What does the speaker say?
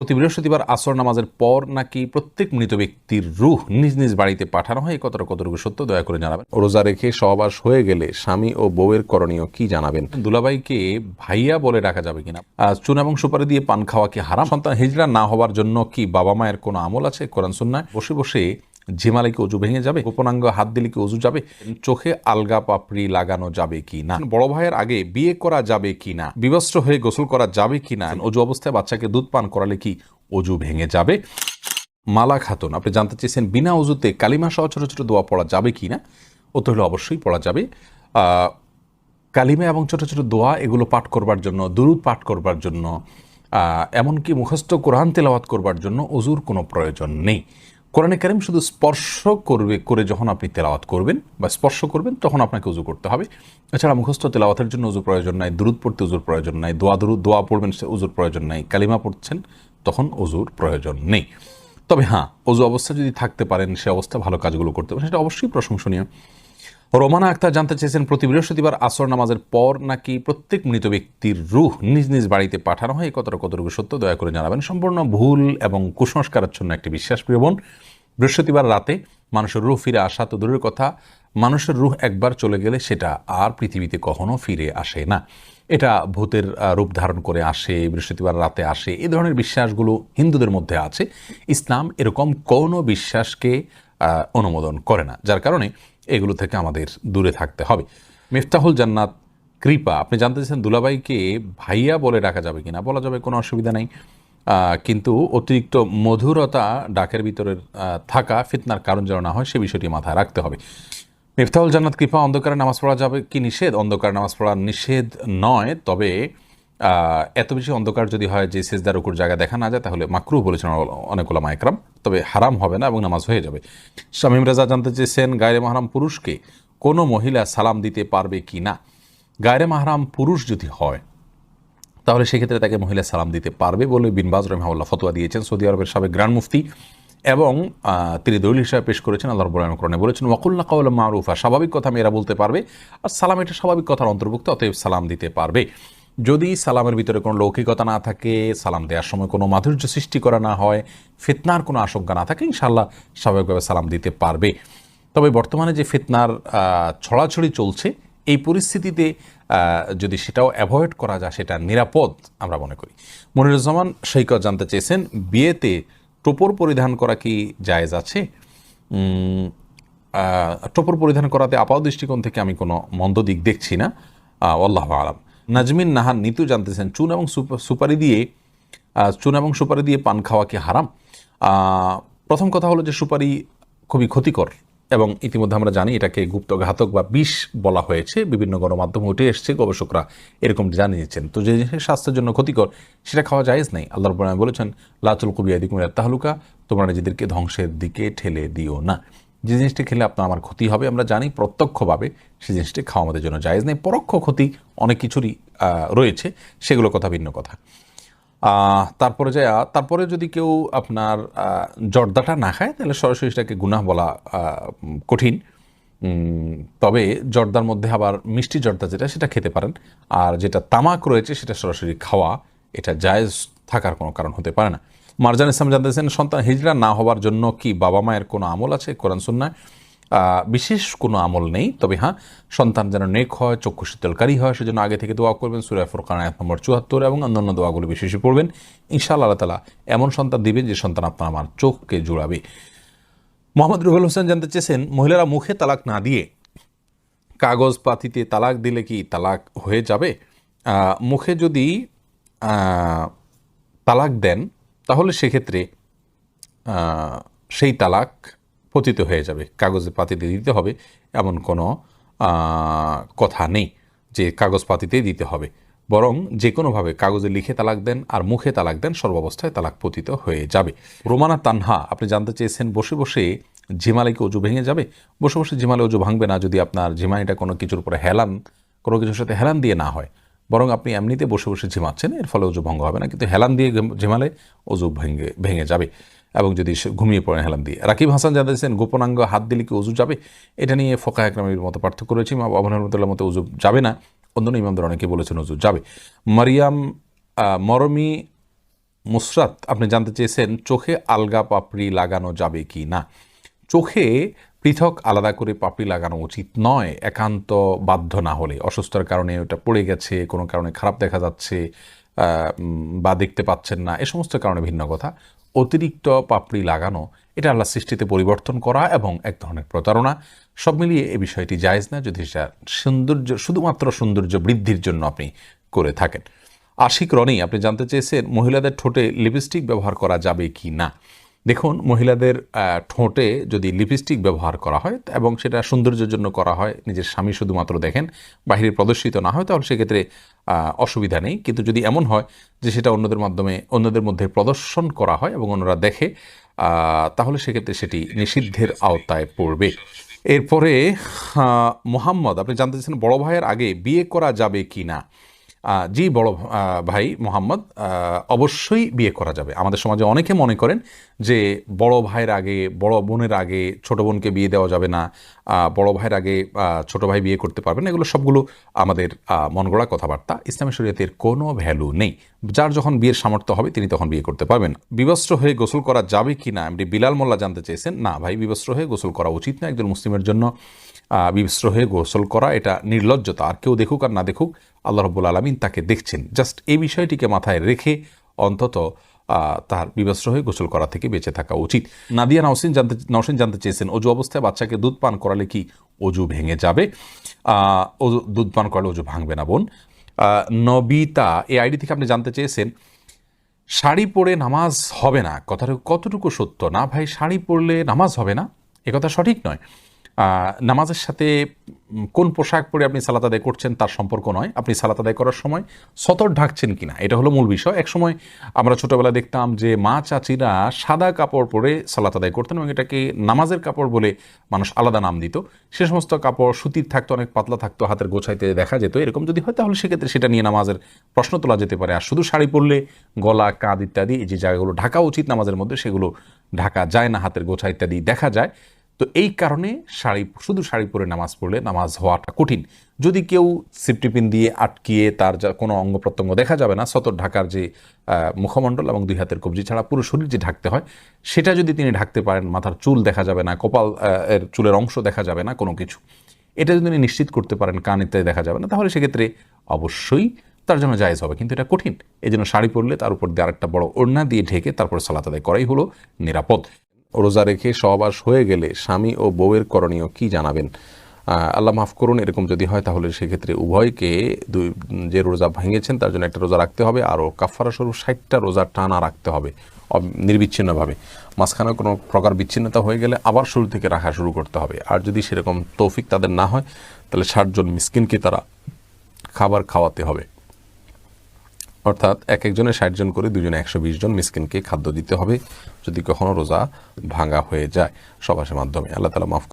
প্রতি বৃহস্পতিবার আসর নামাজের পর নাকি প্রত্যেক মৃত ব্যক্তির রুহ নিজ নিজ বাড়িতে পাঠানো হয় কতটা কতটুকু সত্য দয়া করে জানাবেন। রোজা রেখে সহবাস হয়ে গেলে স্বামী ও বউয়ের করণীয় কি জানাবেন? দুলাবাইকে ভাইয়া বলে ডাকা যাবে কিনা? চুন এবং সুপারি দিয়ে পান খাওয়া কি হারাম? সন্তান হিজড়া না হওয়ার জন্য কি বাবা মায়ের কোনো আমল আছে? কোরআন সুন্নায় বসে বসে ঝিমালে কি অজু ভেঙে যাবে? গোপনাঙ্গ হাত দিলে কি অজু যাবে? চোখে আলগা পাপড়ি লাগানো যাবে কি না? বড় ভাইয়ের আগে বিয়ে করা যাবে কি না? বিবস্ত্র হয়ে গোসল করা যাবে কি না? অজু অবস্থায় বাচ্চাকে দুধ পান করালে কি অজু ভেঙে যাবে? মালা খাতুন আপনি জানতে চেয়েছেন বিনা অজুতে কালিমা সহ ছোট ছোট দোয়া পড়া যাবে কি না? উত্তর হলো অবশ্যই পড়া যাবে। কালিমা এবং ছোট ছোট দোয়া এগুলো পাঠ করবার জন্য দুরুদ পাঠ করবার জন্য এমনকি মুখস্থ কোরআন তেলাওয়াত করবার জন্য অজুর কোনো প্রয়োজন নেই। কোরআনে কারিম শুধু স্পর্শ করবে, করে যখন আপনি তেলাওয়াত করবেন বা স্পর্শ করবেন, তখন আপনাকে উজু করতে হবে। এছাড়া মুখস্থ তেলাওয়াতের জন্য উজুর প্রয়োজন নাই দূরত পড়তে উজুর প্রয়োজন নাই, দোয়া দূর দোয়া পড়বেন সে উজুর প্রয়োজন নাই, কালিমা পড়ছেন, তখন অজুর প্রয়োজন নেই। তবে হ্যাঁ অজু অবস্থা যদি থাকতে পারেন, সে অবস্থা ভালো কাজগুলো করতে পারেন, সেটা অবশ্যই প্রশংসনীয়। রোমানা আক্তার জানতে চেয়েছেন, প্রতি বৃহস্পতিবার আসর নামাজের পর নাকি প্রত্যেক মৃত ব্যক্তির রুহ নিজ নিজ বাড়িতে পাঠানো হয়। এই কথাটা কতটুকু সত্য, দয়া করে জানাবেন। সম্পূর্ণ ভুল এবং কুসংস্কারাচ্ছন্ন একটি বিশ্বাস, প্রিয় বোন। বৃহস্পতিবার রাতে মানুষের রুহ ফিরে আসা তো দূরের কথা, মানুষের রুহ একবার চলে গেলে সেটা আর পৃথিবীতে কখনো ফিরে আসে না। এটা ভূতের রূপ ধারণ করে আসে, বৃহস্পতিবার রাতে আসে। এই ধরনের বিশ্বাসগুলো হিন্দুদের মধ্যে আছে। ইসলাম এরকম কোনো বিশ্বাসকে অনুমোদন করে না, যার কারণে এগুলো থেকে আমাদের দূরে থাকতে হবে। মিফতাহুল জান্নাত, কৃপা। আপনি জানতে চাইছেন দুলাবাইকে ভাইয়া বলে ডাকা যাবে কিনা? বলা যাবে কোনো অসুবিধা নেই। কিন্তু অতিরিক্ত মধুরতা ডাকের ভিতরে থাকা ফিতনার কারণ যেন না হয়, সে বিষয়টি মাথায় রাখতে হবে। মিফতাহুল জান্নাত, কৃপা, অন্ধকারে নামাজ পড়া যাবে কি নিষেধ? অন্ধকারে নামাজ পড়া নিষেধ নয়, তবে এত বেশি অন্ধকার যদি হয় যে সেজদার উপর জায়গা দেখা না যায়, তাহলে মাকরু বলেছেন অনেকগুলো মাইকরাম তবে হারাম হবে না এবং নামাজ হয়ে যাবে। শামীম রাজা জানতে চেয়েছেন, গায়রে মাহারাম পুরুষকে কোনো মহিলা সালাম দিতে পারবে কি না? গায়রে মাহারাম পুরুষ যদি হয়, তাহলে সেক্ষেত্রে তাকে মহিলা সালাম দিতে পারবে বলে বিনবাজ রহমাউল্লাহ ফতোয়া দিয়েছেন। সৌদি আরবের সাবেক গ্রান্ড মুফতি এবং তিনি দলিল হিসাবে পেশ করেছেন, আল্লাহ রব্বুল করণে বলেছেন, ওয়াকুল্লা কাউল মারুফা স্বাভাবিক কথা মেয়েরা বলতে পারবে, আর সালাম এটা স্বাভাবিক কথার অন্তর্ভুক্ত, অতএব সালাম দিতে পারবে। যদি সালামের ভিতরে কোনো লৌকিকতা না থাকে, সালাম দেওয়ার সময় কোনো মাধুর্য সৃষ্টি করা না হয়, ফিতনার কোনো আশঙ্কা না থাকে ইনশাল্লাহ স্বাভাবিকভাবে সালাম দিতে পারবে। তবে বর্তমানে যে ফিতনার ছড়াছড়ি চলছে, এই পরিস্থিতিতে যদি সেটাও অ্যাভয়েড করা যায়, সেটা নিরাপদ আমরা মনে করি। মনিরুজ্জামান সৈকত জানতে চেয়েছেন, বিয়েতে টোপর পরিধান করা কি জায়েজ আছে? টোপর পরিধান করাতে আপাত দৃষ্টিকোণ থেকে আমি কোনো মন্দ দিক দেখছি না। আল্লাহ আলাম। নাজমিন নাহার নিতু জানতেছেন, চুন এবং সুপ- সুপারি দিয়ে চুন এবং সুপারি দিয়ে পান খাওয়া কি হারাম? প্রথম কথা হলো যে সুপারি খুবই ক্ষতিকর এবং ইতিমধ্যে আমরা জানি এটাকে গুপ্ত ঘাতক বা বিষ বলা হয়েছে। বিভিন্ন গণমাধ্যমে উঠে এসছে, গবেষকরা এরকম জানিয়েছেন তো যে জিনিস স্বাস্থ্যের জন্য ক্ষতিকর, সেটা খাওয়া জায়েজ নেই। আল্লাহ রব্বুল আলামিন বলেছেন লাচুল কবিয়া দিকুমির তাহলুকা তোমরা নিজেদেরকে ধ্বংসের দিকে ঠেলে দিও না। যে জিনিসটি খেলে আপনার আমার ক্ষতি হবে, আমরা জানি প্রত্যক্ষভাবে সেই জিনিসটি খাওয়া আমাদের জন্য জায়েজ নেই। পরোক্ষ ক্ষতি অনেক কিছুরই রয়েছে, সেগুলো কথা ভিন্ন কথা। তারপরে যায় তারপরে যদি কেউ আপনার জর্দাটা না খায়, তাহলে সরাসরি সেটাকে গুনাহ বলা কঠিন। তবে জর্দার মধ্যে আবার মিষ্টি জর্দা যেটা, সেটা খেতে পারেন। আর যেটা তামাক রয়েছে, সেটা সরাসরি খাওয়া, এটা জায়েজ থাকার কোনো কারণ হতে পারে না। মারজান ইসলাম জানতেছেন সন্তান হিজড়া না হওয়ার জন্য কি বাবা মায়ের কোনো আমল আছে? কোরআন, সুন্নায়? বিশেষ কোনো আমল নেই, তবে হ্যাঁ সন্তান যেন নেক হয়, চক্ষু শীতলকারী হয়, সেজন্য আগে থেকে দোয়া করবেন। সুরায় ফুরকান আয়াত নম্বর চুয়াত্তর এবং অন্যান্য দোয়াগুলো বেশি বেশি পড়বেন। ইনশাআল্লাহ আল্লাহ তালা এমন সন্তান দিবেন যে সন্তান আপনার আমার চোখকে জুড়াবে। মোহাম্মদ রুবেল হোসেন জানতে চেয়েছেন, মহিলারা মুখে তালাক না দিয়ে কাগজ পাতিতে তালাক দিলে কি তালাক হয়ে যাবে? মুখে যদি তালাক দেন তাহলে সেক্ষেত্রে সেই তালাক পতিত হয়ে যাবে। কাগজে পাতিতে দিতে হবে, এমন কোনো কথা নেই যে কাগজ পাতিতেই দিতে হবে। বরং যে কোনোভাবে কাগজে লিখে তালাক দেন আর মুখে তালাক দেন, সর্বাবস্থায় তালাক পতিত হয়ে যাবে। রোমানা তানহা, আপনি জানতে চেয়েছেন, বসে বসে ঝিমালে কি অজু ভেঙে যাবে? বসে বসে ঝিমালে অজু ভাঙবে না যদি আপনার ঝিমানিটা কোনো কিছুর উপরে হেলান, কোনো কিছুর সাথে হেলান দিয়ে না হয়। বরং আপনি এমনিতে বসে বসে ঝিমাচ্ছেন, এর ফলে অজু ভঙ্গ হবে না। কিন্তু হেলান দিয়ে ঝিমালে অজু ভেঙে ভেঙে যাবে এবং যদি ঘুমিয়ে পড়েন হেলান দিয়ে। রাকিব হাসান জানিয়েছেন গোপনাঙ্গ হাত দিলে কি অজু যাবে? এটা নিয়ে ফোকা একরামের মতো পার্থক্য রয়েছে। ইমাম মতো অজু যাবে না। অন্য ইমামদের অনেকে বলেছেন অজু যাবে। মারিয়াম মরমি মুসরাত আপনি জানতে চেয়েছেন, চোখে আলগা পাপড়ি লাগানো যাবে কি না? চোখে পৃথক আলাদা করে পাপড়ি লাগানো উচিত নয়, একান্ত বাধ্য না হলে। অসুস্থতার কারণে ওটা পড়ে গেছে, কোনো কারণে খারাপ দেখা যাচ্ছে বা দেখতে পাচ্ছেন না, এ সমস্ত কারণে ভিন্ন কথা। অতিরিক্ত পাপড়ি লাগানো, এটা আল্লাহ সৃষ্টিতে পরিবর্তন করা এবং এক ধরনের প্রতারণা। সব মিলিয়ে এ বিষয়টি জায়জ না যদি সেটা সৌন্দর্য, শুধুমাত্র সৌন্দর্য বৃদ্ধির জন্য আপনি করে থাকেন। আশিক রনি, আপনি জানতে চেয়েছেন মহিলাদের ঠোঁটে লিপস্টিক ব্যবহার করা যাবে কি না? দেখুন, মহিলাদের ঠোঁটে যদি লিপস্টিক ব্যবহার করা হয় এবং সেটা সৌন্দর্যের জন্য করা হয়, নিজের স্বামী শুধুমাত্র দেখেন, বাহিরে প্রদর্শিত না হয়, তাহলে সেক্ষেত্রে অসুবিধা নেই। কিন্তু যদি এমন হয় যে সেটা অন্যদের মাধ্যমে, অন্যদের মধ্যে প্রদর্শন করা হয় এবং অন্যরা দেখে তাহলে সেক্ষেত্রে সেটি নিষিদ্ধের আওতায় পড়বে। এরপরে মোহাম্মদ, আপনি জানতে চাইছেন বড় ভাইয়ের আগে বিয়ে করা যাবে কি না জি বড় ভাই মোহাম্মদ অবশ্যই বিয়ে করা যাবে। আমাদের সমাজে অনেকে মনে করেন যে বড় ভাইয়ের আগে বড় বোনের আগে ছোট বোনকে বিয়ে দেওয়া যাবে না বড় ভাইয়ের আগে ছোট ভাই বিয়ে করতে পারবে না। এগুলো সবগুলো আমাদের আহ, মন গড়া কথাবার্তা। ইসলামী শরীয়তের কোনো ভ্যালু নেই। যার যখন বিয়ের সামর্থ্য হবে তিনি তখন বিয়ে করতে পারবেন। বিবস্ত্র হয়ে গোসল করা যাবে কি না এমনি বিলাল মোল্লা জানতে চেয়েছেন না ভাই বিবস্ত্র হয়ে গোসল করা উচিত না একজন মুসলিমের জন্য। হয়ে গোসল করা, এটা নির্লজ্জতা। আর কেউ দেখুক আর না দেখুক, আল্লাহ রব্বুল আলমিন তাকে দেখছেন। জাস্ট এই বিষয়টিকে মাথায় রেখে অন্তত তার বিবস্ত্র হয়ে গোসল করা থেকে বেঁচে থাকা উচিত। নাদিয়া নওসিন জানতে নওসিন জানতে চেয়েছেন, অজু অবস্থায় বাচ্চাকে দুধ পান করালে কি অজু ভেঙে যাবে? অজু, দুধ পান করালে অজু ভাঙবে না, বোন। নবিতা, এই আইডি থেকে আপনি জানতে চেয়েছেন, শাড়ি পরে নামাজ হবে না। কথাটা কতটুকু সত্য? না ভাই, শাড়ি পরলে নামাজ হবে না? এ কথা সঠিক নয়। নামাজের সাথে কোন পোশাক পরে আপনি সালাত আদায় করছেন তার সম্পর্ক নয়। আপনি সালাত আদায় করার সময় সতর ঢাকছেন কিনা? এটা হলো মূল বিষয়। এক সময় আমরা ছোটবেলা দেখতাম যে মা চাচিরা সাদা কাপড় পরে সালাত আদায় করতেন এবং এটাকে নামাজের কাপড় বলে মানুষ আলাদা নাম দিত। সে সমস্ত কাপড় সুতির থাকতো, অনেক পাতলা থাকতো, হাতের গোছাইতে দেখা যেত। এরকম যদি হয় তাহলে সেক্ষেত্রে সেটা নিয়ে নামাজের প্রশ্ন তোলা যেতে পারে। আর শুধু শাড়ি পরলে গলা, কাঁধ ইত্যাদি, এই যে জায়গাগুলো ঢাকা উচিত নামাজের মধ্যে, সেগুলো ঢাকা যায় না, হাতের গোছা ইত্যাদি দেখা যায়। তো এই কারণে শাড়ি, শুধু শাড়ি পরে নামাজ পড়লে নামাজ হওয়াটা কঠিন। যদি কেউ সিপটিপিন দিয়ে আটকিয়ে তার যা কোনো অঙ্গ প্রত্যঙ্গ দেখা যাবে না, সতর ঢাকার যে মুখমণ্ডল এবং দুই হাতের কবজি ছাড়া পুরো শরীর যে ঢাকতে হয়, সেটা যদি তিনি ঢাকতে পারেন, মাথার চুল দেখা যাবে না, কপাল এর চুলের অংশ দেখা যাবে না কোনো কিছু, এটা যদি তিনি নিশ্চিত করতে পারেন কান ইত্যাদি দেখা যাবে না, তাহলে সেক্ষেত্রে অবশ্যই তার জন্য জায়েজ হবে। কিন্তু এটা কঠিন। এই জন্য শাড়ি পরলে তার উপর দিয়ে আরেকটা বড় ওড়না দিয়ে ঢেকে তারপর সালাত আদায় করাই হলো নিরাপদ। রোজা রেখে সহবাস হয়ে গেলে স্বামী ও বউয়ের করণীয় কি জানাবেন? আল্লাহ মাফ করুন, এরকম যদি হয় তাহলে সেক্ষেত্রে উভয়কে দুই, যে রোজা ভেঙেছেন তার জন্য একটা রোজা রাখতে হবে, আরও কাফারা স্বরূপ ষাটটা রোজা টানা রাখতে হবে নির্বিচ্ছিন্নভাবে। মাঝখানে কোনো প্রকার বিচ্ছিন্নতা হয়ে গেলে আবার শুরু থেকে রাখা শুরু করতে হবে। আর যদি সেরকম তৌফিক তাদের না হয়, তাহলে ষাটজন মিসকিনকে তারা খাবার খাওয়াতে হবে। অর্থাৎ এক একজনে ষাট জন করে দুজনে একশো বিশ জন মিসকিনকে খাদ্য দিতে হবে যদি কখনো রোজা ভাঙা হয়ে যায় সবাসের মাধ্যমে। আল্লাহ তালা মাফ